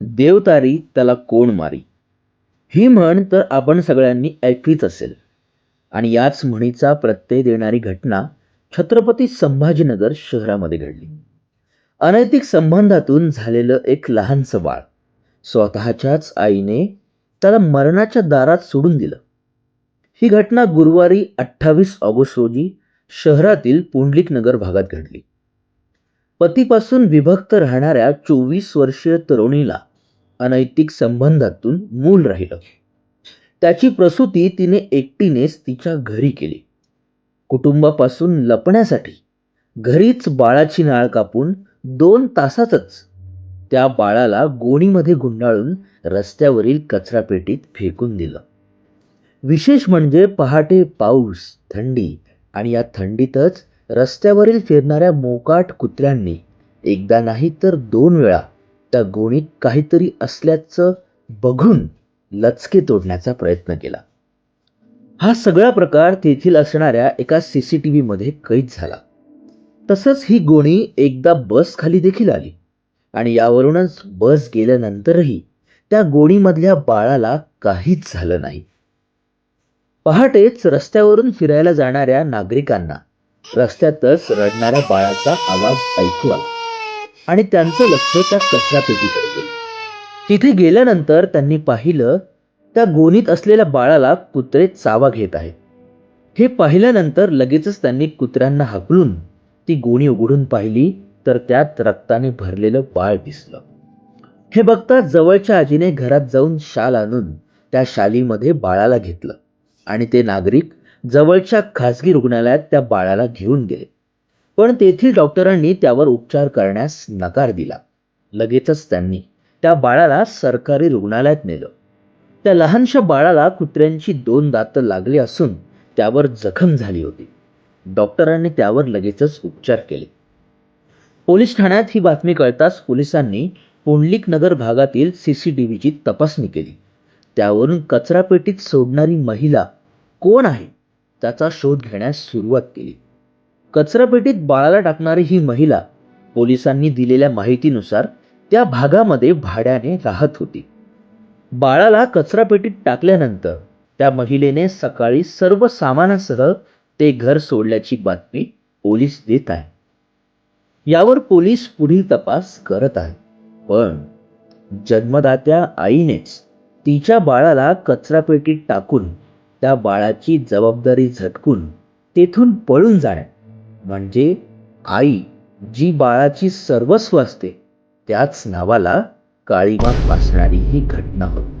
देवतारी त्याला कोण मारी? ही म्हण तर आपण सगळ्यांनी ऐकलीच असेल. आणि याच म्हणीचा प्रत्यय देणारी घटना छत्रपती संभाजीनगर शहरामध्ये घडली. अनैतिक संबंधातून झालेलं एक लहानसं बाळ स्वतःच्याच आईने त्याला मरणाच्या दारात सोडून दिलं. ही घटना गुरुवारी अठ्ठावीस ऑगस्ट रोजी शहरातील पुंडलिक नगर भागात घडली. पतीपासून विभक्त राहणाऱ्या चोवीस वर्षीय तरुणीला अनैतिक संबंधातून मूल राहिलं. त्याची प्रसूती तिने एकटीनेच तिच्या घरी केली. कुटुंबापासून लपण्यासाठी घरीच बाळाची नाळ कापून दोन तासातच त्या बाळाला गोणीमध्ये गुंडाळून रस्त्यावरील कचरापेटीत फेकून दिलं. विशेष म्हणजे पहाटे पाऊस थंडी आणि या थंडीतच रस्त्यावरील फिरणाऱ्या मोकाट कुत्र्यांनी एकदा नाही तर दोन वेळा त्या गोणीत काहीतरी असल्याचं बघून लचके तोडण्याचा प्रयत्न केला. हा सगळा प्रकार तेथील असणाऱ्या एका सी सी टी व्हीमध्ये कैद झाला. तसंच ही गोणी एकदा बस खाली देखील आली आणि यावरूनच बस गेल्यानंतरही त्या गोणीमधल्या बाळाला काहीच झालं नाही. पहाटेच रस्त्यावरून फिरायला जाणाऱ्या नागरिकांना रस्त्यातच रडणाऱ्या बाळाचा आवाज ऐकू आला. आणि त्यांचं लक्ष त्या कचरापेटीकडे तिथे गेल्यानंतर त्यांनी पाहिलं त्या गोणीत असलेल्या बाळाला कुत्रे चावा घेत आहेत. हे पाहिल्यानंतर लगेचच त्यांनी कुत्र्यांना हाकलून ती गोणी उघडून पाहिली तर त्यात रक्ताने भरलेलं बाळ दिसलं. हे बघता जवळच्या आजीने घरात जाऊन शाल आणून त्या शालीमध्ये बाळाला घेतलं आणि ते नागरिक जवळच्या खासगी रुग्णालयात त्या बाळाला घेऊन गेले. पण तेथील डॉक्टरांनी त्यावर उपचार करण्यास नकार दिला. लगेचच त्यांनी त्या बाळाला सरकारी रुग्णालयात नेलं. त्या लहानशा बाळाला कुत्र्यांची दोन दातं लागली असून त्यावर जखम झाली होती. डॉक्टरांनी त्यावर लगेचच उपचार केले. पोलीस ठाण्यात ही बातमी कळताच पोलिसांनी पुंडलिक नगर भागातील सी सी टी व्हीची तपासणी केली. त्यावरून कचरापेटीत सोडणारी महिला कोण आहे? त्याचा शोध घेण्यास सुरुवात केली. कचरापेटीत बाळाला टाकणारी ही महिला पोलिसांनी दिलेल्या माहितीनुसार त्या भागामध्ये भाड्याने राहत होती. बाळाला कचरापेटीत टाकल्यानंतर त्या महिलेने सकाळी सर्व सामानासह ते घर सोडल्याची बातमी पोलीस देत आहे यावर पोलीस पुढील तपास करत आहे पण जन्मदात्या आईनेच तिच्या बाळाला कचरापेटीत टाकून त्या बाळाची जबाबदारी झटकून तेथून पळून जाणे म्हणजे आई जी बाळाची सर्वस्व असते त्याच नावाला काळीमा फासणारी ही घटना होती.